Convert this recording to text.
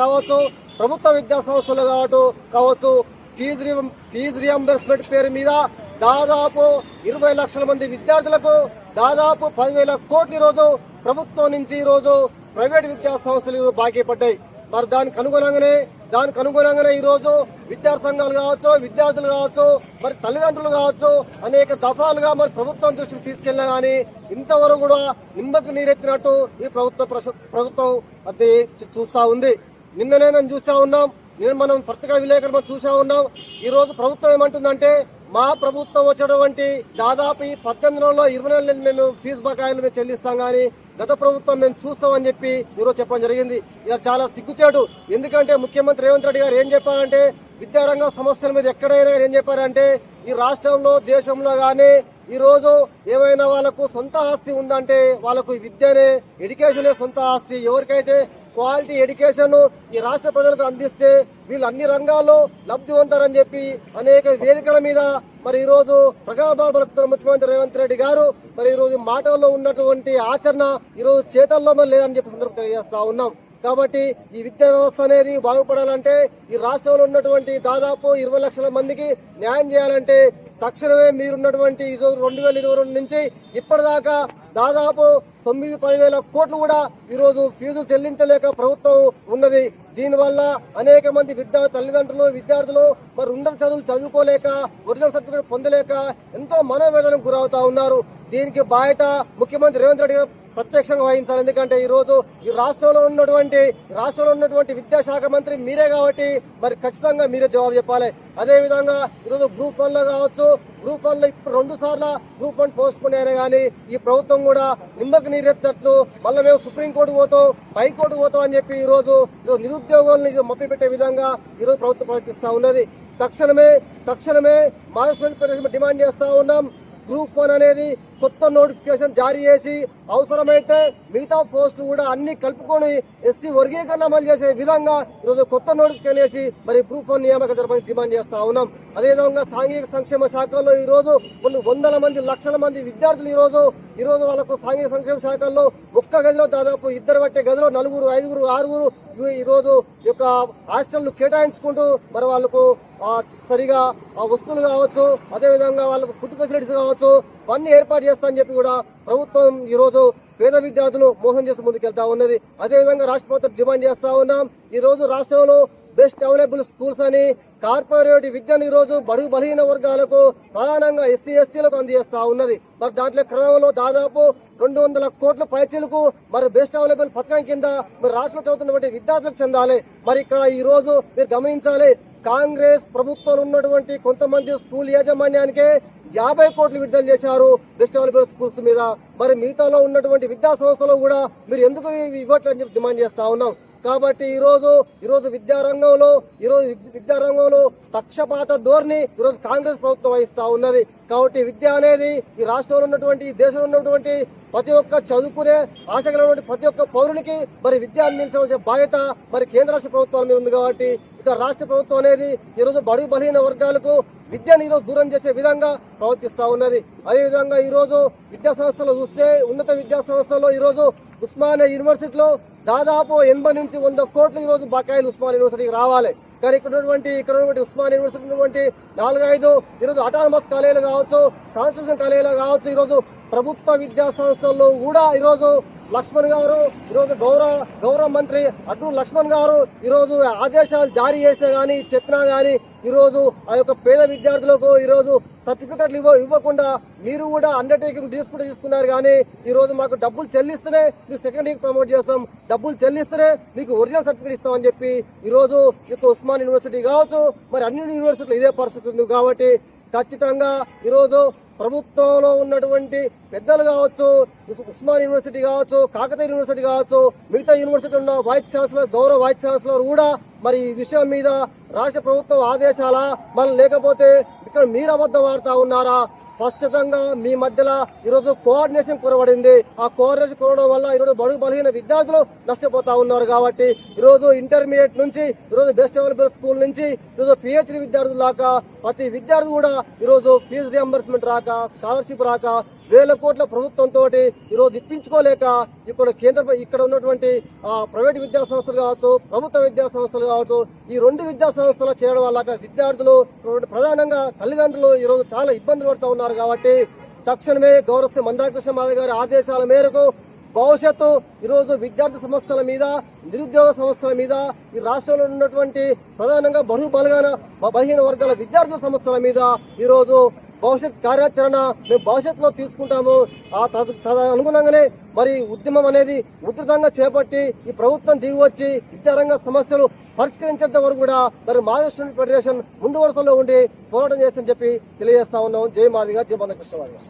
కావచ్చు ప్రభుత్వ విద్యా సంస్థలు కావచ్చు కావచ్చు ఫీజు రి- ఫీజు రియంబర్స్మెంట్ పేరు మీద దాదాపు ఇరవై లక్షల మంది విద్యార్థులకు దాదాపు పదివేల కోట్ల రోజు ప్రభుత్వం నుంచి ఈరోజు ప్రైవేట్ విద్యా సంస్థలు బాకీ పడ్డాయి. మరి దానికి అనుగుణంగానే దానికి అనుగుణంగానే ఈ రోజు విద్యార్థి సంఘాలు కావచ్చు విద్యార్థులు కావచ్చు మరి తల్లిదండ్రులు కావచ్చు అనేక దఫాలుగా మరి ప్రభుత్వం దృష్టికి తీసుకెళ్ళినా కానీ ఇంతవరకు కూడా నిమ్మకు నీరెత్తినట్టు ఈ ప్రభుత్వ ప్రభుత్వం అది చూస్తూ చూస్తా ఉంది. నిన్ననే మేము చూస్తా ఉన్నాం. నేను మనం పత్రికా విలేకరులు మనం చూసా ఉన్నాం. ఈ రోజు ప్రభుత్వం ఏమంటుందంటే మా ప్రభుత్వం వచ్చినటువంటి దాదాపు ఈ పద్దెనిమిది నెలల్లో ఇరవై నెలలు మేము ఫీజు బకాయిలు మేము చెల్లిస్తాం కానీ గత ప్రభుత్వం మేము చూస్తామని చెప్పి ఈరోజు చెప్పడం జరిగింది. ఇలా చాలా సిగ్గుచేటు. ఎందుకంటే ముఖ్యమంత్రి రేవంత్ రెడ్డి గారు ఏం చెప్పారంటే విద్యారంగ సమస్యల మీద ఎక్కడైనా ఏం చెప్పారంటే ఈ రాష్ట్రంలో దేశంలో కానీ ఈ రోజు ఏమైనా వాళ్ళకు సొంత ఆస్తి ఉందంటే వాళ్ళకు విద్యనే ఎడ్యుకేషనే సొంత ఆస్తి. ఎవరికైతే క్వాలిటీ ఎడ్యుకేషన్ ఈ రాష్ట్ర ప్రజలకు అందిస్తే వీళ్ళు అన్ని రంగాల్లో లబ్ధి పొందారని చెప్పి అనేక వేదికల మీద మరి ఈ రోజు ప్రగల్భాలు పలుకుతున్న ముఖ్యమంత్రి రేవంత్ రెడ్డి గారు మరి ఈ రోజు మాటల్లో ఉన్నటువంటి ఆచరణ ఈ రోజు చేతల్లో మరి లేదని చెప్పి సందర్భం తెలియజేస్తా ఉన్నాం. కాబట్టి ఈ విద్యా వ్యవస్థ అనేది బాగుపడాలంటే ఈ రాష్ట్రంలో ఉన్నటువంటి దాదాపు ఇరవై లక్షల మందికి న్యాయం చేయాలంటే తక్షణమే మీరున్నటువంటి ఈ రోజు రెండు వేల ఇరవై రెండు నుంచి ఇప్పటిదాకా దాదాపు తొమ్మిది పదివేల కోట్లు కూడా ఈరోజు ఫీజు చెల్లించలేక ప్రభుత్వం ఉన్నది. దీనివల్ల అనేక మంది విద్యా తల్లిదండ్రులు విద్యార్థులు మరి ఉన్నత చదువులు చదువుకోలేక ఒరిజినల్ సర్టిఫికేట్ పొందలేక ఎంతో మనోవేదనకు గురవుతా ఉన్నారు. దీనికి బాధ్యత ముఖ్యమంత్రి రేవంత్ రెడ్డి గారు ప్రత్యక్షంగా వహించాలి. ఎందుకంటే ఈరోజు ఈ రాష్ట్రంలో ఉన్నటువంటి రాష్ట్రంలో ఉన్నటువంటి విద్యాశాఖ మంత్రి మీరే కాబట్టి మరి ఖచ్చితంగా మీరే జవాబు చెప్పాలి. అదే విధంగా ఈరోజు గ్రూప్ వన్లో కావచ్చు గ్రూప్ వన్లో ఇప్పుడు రెండు సార్లు గ్రూప్ వన్ పోస్ట్ పోన్ అయినా కానీ ఈ ప్రభుత్వం కూడా నిమ్మకు నీరెత్తినట్లు మళ్ళీ మేము సుప్రీంకోర్టు పోతాం హైకోర్టు పోతాం అని చెప్పి ఈరోజు నిరుద్యోగులను మొప్పిపెట్టే విధంగా ఈ రోజు ప్రభుత్వం ప్రయత్నిస్తూ ఉన్నది. తక్షణమే తక్షణమే మాజీ డిమాండ్ చేస్తూ ఉన్నాం. గ్రూప్ వన్ అనేది కొత్త నోటిఫికేషన్ జారీ చేసి అవసరమైతే మిగతా పోస్టులు కూడా అన్ని కలుపుకొని ఎస్సీ వర్గీకరణ అమలు చేసే విధంగా ఈరోజు కొత్త నోటిఫికేషన్ వేసి మరి ప్రూఫ్ వన్ నియామక జరపని డిమాండ్ చేస్తా ఉన్నాం. అదేవిధంగా సాంఘిక సంక్షేమ శాఖల్లో ఈ రోజు కొన్ని వందల మంది లక్షల మంది విద్యార్థులు ఈ రోజు ఈ రోజు వాళ్ళకు సాంఘిక సంక్షేమ శాఖల్లో ఒక్క గదిలో దాదాపు ఇద్దరు పట్టే గదిలో నలుగురు ఐదుగురు ఆరుగురు ఈ- రోజు యొక్క హాస్టల్ను కేటాయించుకుంటూ మరి వాళ్ళకు సరిగా ఆ వస్తువులు కావచ్చు అదేవిధంగా వాళ్ళకు ఫుడ్ ఫెసిలిటీస్ కావచ్చు అన్ని ఏర్పాటు చేస్తా అని చెప్పి కూడా ప్రభుత్వం ఈ రోజు పేద విద్యార్థులు మోసం చేసి ముందుకెళ్తా ఉన్నది. అదేవిధంగా రాష్ట్ర ప్రభుత్వం డిమాండ్ చేస్తా ఉన్నాం. ఈ రోజు రాష్ట్రంలో బెస్ట్ అవైలబుల్ స్కూల్స్ అని కార్పొరేట్ విద్యను ఈ రోజు బడుగు బలహీన వర్గాలకు ప్రధానంగా ఎస్సీ ఎస్టీలకు అందజేస్తా ఉన్నది. మరి దాంట్లో క్రమంలో దాదాపు రెండు వందల కోట్ల పైచీలకు మరి బెస్ట్ అవైలబుల్ పథకం కింద మరి రాష్ట్రంలో చదువుతున్నటువంటి విద్యార్థులకు చెందాలి. మరి ఇక్కడ ఈ రోజు మీరు గమనించాలి కాంగ్రెస్ ప్రభుత్వంలో ఉన్నటువంటి కొంతమంది స్కూల్ యాజమాన్యానికే యాభై కోట్లు విడుదల చేశారు బెస్ట్ అవైలబుల్ స్కూల్స్ మీద. మరి మిగతాలో ఉన్నటువంటి విద్యా సంస్థలు కూడా మీరు ఎందుకు ఇవ్వట్లని చెప్పి డిమాండ్ చేస్తా ఉన్నాం. కాబట్టి ఈరోజు ఈరోజు విద్యారంగంలో ఈ రోజు విద్యారంగంలో పక్షపాత ధోరణి ఈరోజు కాంగ్రెస్ ప్రభుత్వం వహిస్తా ఉన్నది. కాబట్టి విద్య అనేది ఈ రాష్ట్రంలో ఉన్నటువంటి ఈ దేశంలో ఉన్నటువంటి ప్రతి ఒక్క చదువుకునే ఆశ కలిగినటువంటి ప్రతి ఒక్క పౌరునికి మరి విద్య అందించవలసిన బాధ్యత మరి కేంద్ర రాష్ట్ర ప్రభుత్వాల మీద ఉంది కాబట్టి ఇక రాష్ట్ర ప్రభుత్వం అనేది ఈరోజు బడుగు బలహీన వర్గాలకు విద్యను ఈరోజు దూరం చేసే విధంగా ప్రవర్తిస్తూ ఉన్నది. అదేవిధంగా ఈరోజు విద్యాసంస్థలు విద్యా సంస్థలు చూస్తే ఉన్నత విద్యా సంస్థల్లో ఈరోజు ఉస్మానియా యూనివర్సిటీలో దాదాపు ఎనభై నుంచి వంద కోట్లు ఈ రోజు బకాయిలు ఉస్మానియా యూనివర్సిటీకి రావాలి. కానీ ఇక్కడ ఉన్నటువంటి ఇక్కడ ఉన్నటువంటి ఉస్మాన్ యూనివర్సిటీ ఉన్నటువంటి నాలుగైదు ఈరోజు అటానమస్ కాలేజీలు కావచ్చు కాన్స్టిట్యూషన్ కాలేజీలు కావచ్చు ఈరోజు ప్రభుత్వ విద్యా సంస్థల్లో కూడా ఈరోజు లక్ష్మణ్ గారు ఈరోజు గౌరవ గౌరవ మంత్రి అటు లక్ష్మణ్ గారు ఈరోజు ఆదేశాలు జారీ చేసినా కానీ చెప్పినా కానీ ఈరోజు ఆ యొక్క పేద విద్యార్థులకు ఈరోజు సర్టిఫికెట్లు ఇవ్వ ఇవ్వకుండా మీరు కూడా అండర్టేకింగ్ తీసుకుంటూ తీసుకున్నారు కానీ ఈరోజు మాకు డబ్బులు చెల్లిస్తేనే మీకు సెకండ్ ఇయర్ ప్రమోట్ చేస్తాం. డబ్బులు చెల్లిస్తేనే మీకు ఒరిజినల్ సర్టిఫికేట్ ఇస్తామని చెప్పి ఈరోజు మీకు ఉస్మాన్ యూనివర్సిటీ కావచ్చు మరి అన్ని యూనివర్సిటీలు ఇదే పరిస్థితి ఉంది కాబట్టి ఖచ్చితంగా ఈరోజు ప్రభుత్వంలో ఉన్నటువంటి పెద్దలు కావచ్చు ఉస్మాన్ యూనివర్సిటీ కావచ్చు కాకతీయ యూనివర్సిటీ కావచ్చు మిగతా యూనివర్సిటీ ఉన్న వైస్ ఛాన్సలర్ గౌరవ వైస్ ఛాన్సలర్ కూడా మరి ఈ విషయం మీద రాష్ట్ర ప్రభుత్వం ఆదేశాల? మరి లేకపోతే ఇక్కడ మీరు అబద్ధం ఆడుతా ఉన్నారా? స్పష్టంగా మీ మధ్యలో ఈరోజు కోఆర్డినేషన్ కురబడింది. ఆ కోఆర్డినేషన్ కురవడం వల్ల ఈరోజు బడుగు బలహీన విద్యార్థులు నష్టపోతా ఉన్నారు కాబట్టి ఈరోజు ఇంటర్మీడియట్ నుంచి ఈరోజు బెస్ట్ అవైలబుల్ స్కూల్ నుంచి ఈరోజు పిహెచ్డి విద్యార్థులు దాకా ప్రతి విద్యార్థి కూడా ఈరోజు ఫీజు రియంబర్స్మెంట్ రాక స్కాలర్షిప్ రాక వేల కోట్ల ప్రభుత్వంతో ఈరోజు ఇప్పించుకోలేక ఇక్కడ కేంద్ర ఇక్కడ ఉన్నటువంటి ప్రైవేట్ విద్యా సంస్థలు కావచ్చు ప్రభుత్వ విద్యా సంస్థలు కావచ్చు ఈ రెండు విద్యా సంస్థలు చేయడం వల్ల విద్యార్థులు ప్రధానంగా తల్లిదండ్రులు ఈరోజు చాలా ఇబ్బందులు పడుతూ ఉన్నారు కాబట్టి తక్షణమే గౌరవ మందాకృష్ణ మాధవ్ గారి ఆదేశాల మేరకు భవిష్యత్తు ఈరోజు విద్యార్థి సమస్యల మీద నిరుద్యోగ సమస్యల మీద ఈ రాష్ట్రంలో ఉన్నటువంటి ప్రధానంగా బరువు బలగాన బలహీన వర్గాల విద్యార్థుల సంస్థల మీద ఈరోజు భవిష్యత్ కార్యాచరణ మేము భవిష్యత్తులో తీసుకుంటాము. ఆ తద అనుగుణంగానే మరి ఉద్యమం అనేది ఉధృతంగా చేపట్టి ఈ ప్రభుత్వం దిగివచ్చి విద్యారంగ సమస్యలు పరిష్కరించేంత వరకు కూడా మరి మాజీ స్టూడెంట్ ఫెడరేషన్ ముందు వరుసలో ఉండి పోరాటం చేస్తని చెప్పి తెలియజేస్తా ఉన్నాం జై మాదిగా జై మందకృష్ణ